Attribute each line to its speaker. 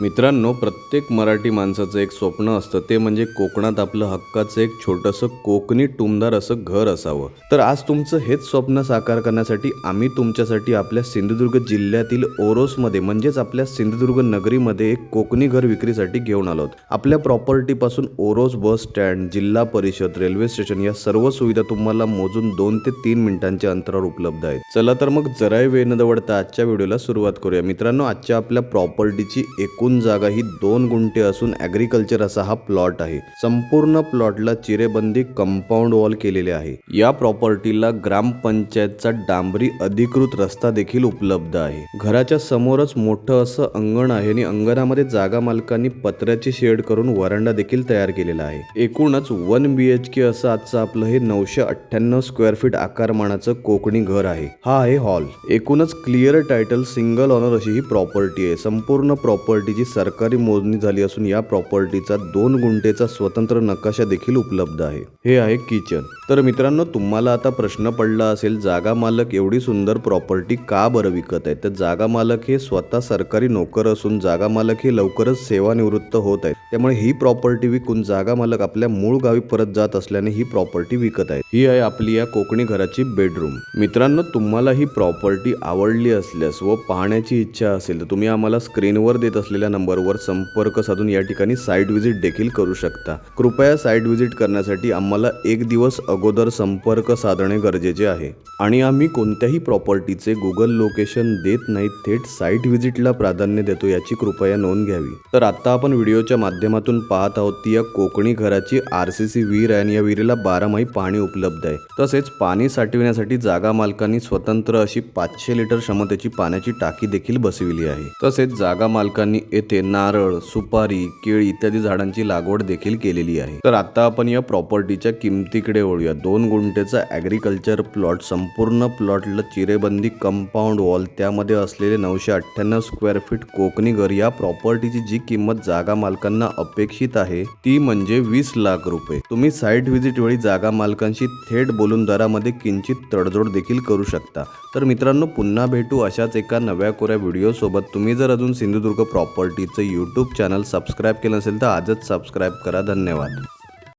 Speaker 1: मित्रांनो प्रत्येक मराठी माणसाचं एक स्वप्न असतं. ते म्हणजे कोकणात आपलं हक्काचं एक छोटंसं कोकणी टुमदार असं घर असावं. तर आज तुमचं हेच स्वप्न साकार करण्यासाठी आम्ही तुमच्यासाठी आपल्या सिंधुदुर्ग जिल्ह्यातील ओरोसमध्ये म्हणजेच आपल्या सिंधुदुर्ग नगरीमध्ये एक कोकणी घर विक्रीसाठी घेऊन आलो आहोत. आपल्या प्रॉपर्टीपासून ओरोस बस स्टँड जिल्हा परिषद रेल्वे स्टेशन या सर्व सुविधा तुम्हाला मोजून दोन ते तीन मिनिटांच्या अंतरावर उपलब्ध आहेत. चला तर मग जराही वेळ न दवडता आजच्या व्हिडिओला सुरुवात करूया. मित्रांनो आजच्या आपल्या प्रॉपर्टीची एकूण जागा ही दोन गुंठे असून ॲग्रिकल्चर असा हा प्लॉट आहे. संपूर्ण प्लॉटला चिरेबंदी कंपाऊंड वॉल केलेले आहे. या प्रॉपर्टीला ग्रामपंचायतचा डांबरी अधिकृत रस्ता देखील उपलब्ध आहे. घराच्या समोरच मोठं असं अंगण आहे आणि अंगणामध्ये जागा मालकांनी पत्र्याची शेड करून वरांडा देखील तयार केलेला आहे. एकूणच वन बी एच के असं आजचं आपलं हे नऊशे अठ्ठ्याण्णव स्क्वेअर फीट आकारमानाचं कोकणी घर आहे. हा आहे हॉल एकूणच क्लिअर टायटल सिंगल ऑनर अशी ही प्रॉपर्टी आहे. संपूर्ण प्रॉपर्टी प्रॉपर्टीची सरकारी मोजणी झाली असून या प्रॉपर्टीचा दोन गुंठेचा स्वतंत्र नकाशा देखील उपलब्ध आहे. हे आहे किचन. तर मित्रांनो तुम्हाला आता प्रश्न पडला असेल जागा मालक एवढी सुंदर प्रॉपर्टी का बरं विकत आहे? तर जागा मालक हे स्वतः सरकारी नोकर असून जागा मालक हे लवकरच सेवानिवृत्त होत आहेत. त्यामुळे ही प्रॉपर्टी विकून जागा मालक आपल्या मूळ गावी परत जात असल्याने ही प्रॉपर्टी विकत आहे ही आहे आपली या कोकणी घराची बेडरूम. मित्रांनो तुम्हाला ही प्रॉपर्टी आवडली असल्यास व पाहण्याची इच्छा असेल तर तुम्ही आम्हाला स्क्रीनवर देत असलेल्या नंबरवर संपर्क साधून या ठिकाणी साईट व्हिजिट देखील करू शकता. कृपया साईट व्हिजिट करण्यासाठी आम्हाला एक दिवस अगोदर संपर्क साधणे गरजेचे आहे. आणि आम्ही कोणत्याही प्रॉपर्टीचे गुगल लोकेशन देत नाही थेट साईट व्हिजिटला प्राधान्य देतो याची कृपया नोंद घ्यावी. तर आता आपण व्हिडिओच्या माध्यमातून पाहत आहोत ती या कोकणी घराची आर सी सी विहीर आहे आणि या विहिरीला बारामाही पाणी उपलब्ध आहे. तसेच पाणी साठविण्यासाठी जागा मालकांनी स्वतंत्र अशी पाचशे लिटर क्षमतेची पाण्याची टाकी देखील बसविली आहे. तसेच जागा मालकांनी येथे नारळ सुपारी केळी इत्यादी झाडांची लागवड देखील केलेली आहे. तर आता आपण या प्रॉपर्टीच्या किमतीकडे वळूया. दोन गुंठेचा ॲग्रिकल्चर प्लॉट संपूर्ण प्लॉटला चिरेबंदी कंपाऊंड वॉल त्यामध्ये असलेले नऊशे अठ्ठ्याण्णव स्क्वेअर फीट कोकणी घर. या प्रॉपर्टीची जी किंमत जागा मालकांना अपेक्षित आहे ती म्हणजे वीस लाख रुपये. तुम्ही साईट व्हिजिट वेळी जागा मालकांशी थेट बोलून दरामध्ये किंचित तडजोड देखील करू शकता. तर मित्रांनो पुन्हा भेटू अशाच एका नव्या कोऱ्या व्हिडिओ सोबत तुम्ही जर अजून सिंधुदुर्ग प्रॉपर्टीचं यूट्यूब चॅनल सबस्क्राईब केलं नसेल तर आजच सबस्क्राईब करा. धन्यवाद.